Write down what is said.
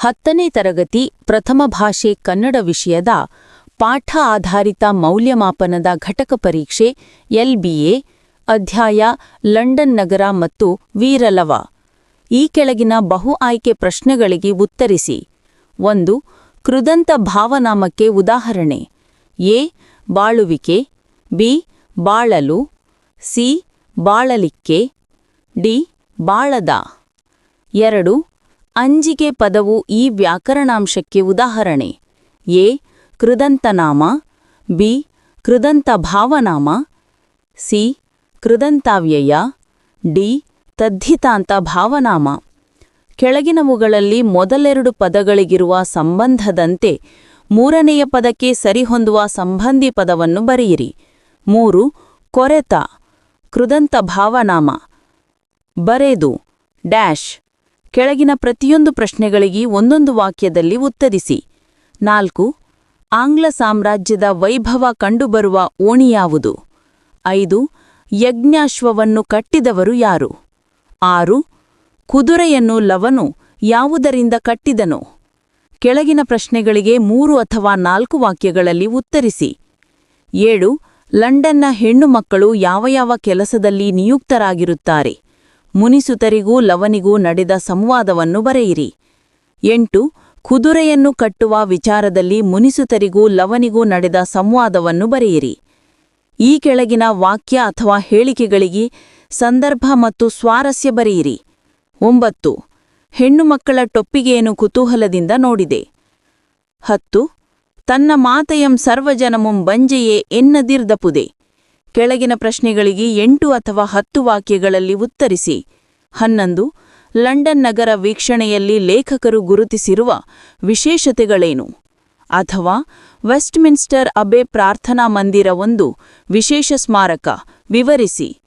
ಹತ್ತನೇ ತರಗತಿ ಪ್ರಥಮ ಭಾಷೆ ಕನ್ನಡ ವಿಷಯದ ಪಾಠ ಆಧಾರಿತ ಮೌಲ್ಯಮಾಪನದ ಘಟಕ ಪರೀಕ್ಷೆ, ಎಲ್ಬಿಎ, ಅಧ್ಯಾಯ, ಲಂಡನ್ ನಗರ ಮತ್ತು ವೀರಲವ. ಈ ಕೆಳಗಿನ ಬಹು ಆಯ್ಕೆ ಪ್ರಶ್ನೆಗಳಿಗೆ ಉತ್ತರಿಸಿ. ಒಂದು, ಕೃದಂತ ಭಾವನಾಮಕ್ಕೆ ಉದಾಹರಣೆ. ಎ, ಬಾಳುವಿಕೆ. ಬಿ, ಬಾಳಲು. ಸಿ, ಬಾಳಲಿಕ್ಕೆ. ಡಿ, ಬಾಳದ. ಎರಡು ಅಂಜಿಗೆ ಪದವು ಈ ವ್ಯಾಕರಣಾಂಶಕ್ಕೆ ಉದಾಹರಣೆ. ಎ. ಕೃದಂತನಾಮ. ಬಿ. ಕೃದಂತ ಭಾವನಾಮ ಸಿ. ಕೃದಂತಾವ್ಯಯ. ಡಿ. ತದ್ಧಿತಾಂತ ಭಾವನಾಮ ಕೆಳಗಿನವುಗಳಲ್ಲಿ ಮೊದಲೆರಡು ಪದಗಳಿಗಿರುವ ಸಂಬಂಧದಂತೆ ಮೂರನೆಯ ಪದಕ್ಕೆ ಸರಿಹೊಂದುವ ಸಂಬಂಧಿ ಪದವನ್ನು ಬರೆಯಿರಿ. ಮೂರು, ಕೊರೆತ. ಕೃದಂತ ಭಾವನಾಮ ಬರೆದು, ಡ್ಯಾಶ್. ಕೆಳಗಿನ ಪ್ರತಿಯೊಂದು ಪ್ರಶ್ನೆಗಳಿಗೆ ಒಂದೊಂದು ವಾಕ್ಯದಲ್ಲಿ ಉತ್ತರಿಸಿ. ನಾಲ್ಕು, ಆಂಗ್ಲ ಸಾಮ್ರಾಜ್ಯದ ವೈಭವ ಕಂಡುಬರುವ ಓಣಿಯಾವುದು ಐದು, ಯಜ್ಞಾಶ್ವವನ್ನು ಕಟ್ಟಿದವರು ಯಾರು? ಆರು, ಕುದುರೆಯನ್ನು ಲವನು ಯಾವುದರಿಂದ ಕಟ್ಟಿದನು? ಕೆಳಗಿನ ಪ್ರಶ್ನೆಗಳಿಗೆ ಮೂರು ಅಥವಾ ನಾಲ್ಕು ವಾಕ್ಯಗಳಲ್ಲಿ ಉತ್ತರಿಸಿ. ಏಳು, ಲಂಡನ್ನ ಹೆಣ್ಣು ಮಕ್ಕಳು ಯಾವ ಯಾವ ಕೆಲಸದಲ್ಲಿ ನಿಯುಕ್ತರಾಗಿರುತ್ತಾರೆ? ಮುನಿಸುತರಿಗೂ ಲವನಿಗೂ ನಡೆದ ಸಂವಾದವನ್ನು ಬರೆಯಿರಿ. ಎಂಟು, ಕುದುರೆಯನ್ನು ಕಟ್ಟುವ ವಿಚಾರದಲ್ಲಿ ಮುನಿಸುತರಿಗೂ ಲವನಿಗೂ ನಡೆದ ಸಂವಾದವನ್ನು ಬರೆಯಿರಿ. ಈ ಕೆಳಗಿನ ವಾಕ್ಯ ಅಥವಾ ಹೇಳಿಕೆಗಳಿಗೆ ಸಂದರ್ಭ ಮತ್ತು ಸ್ವಾರಸ್ಯ ಬರೆಯಿರಿ. ಒಂಬತ್ತು, ಹೆಣ್ಣು ಮಕ್ಕಳ ಟೊಪ್ಪಿಗೆಯನ್ನು ಕುತೂಹಲದಿಂದ ನೋಡಿದೆ. ಹತ್ತು, ತನ್ನ ಮಾತೆಯಂ ಸರ್ವಜನಮುಂ ಬಂಜೆಯೇ ಎನ್ನದಿರ್ದಪುದೆ. ಕೆಳಗಿನ ಪ್ರಶ್ನೆಗಳಿಗೆ ಎಂಟು ಅಥವಾ ಹತ್ತು ವಾಕ್ಯಗಳಲ್ಲಿ ಉತ್ತರಿಸಿ. ಹನ್ನೊಂದು, ಲಂಡನ್ ನಗರ ವೀಕ್ಷಣೆಯಲ್ಲಿ ಲೇಖಕರು ಗುರುತಿಸಿರುವ ವಿಶೇಷತೆಗಳೇನು? ಅಥವಾ, ವೆಸ್ಟ್ಮಿನ್ಸ್ಟರ್ ಅಬೆ ಪ್ರಾರ್ಥನಾ ಮಂದಿರ ಒಂದು ವಿಶೇಷ ಸ್ಮಾರಕ, ವಿವರಿಸಿ.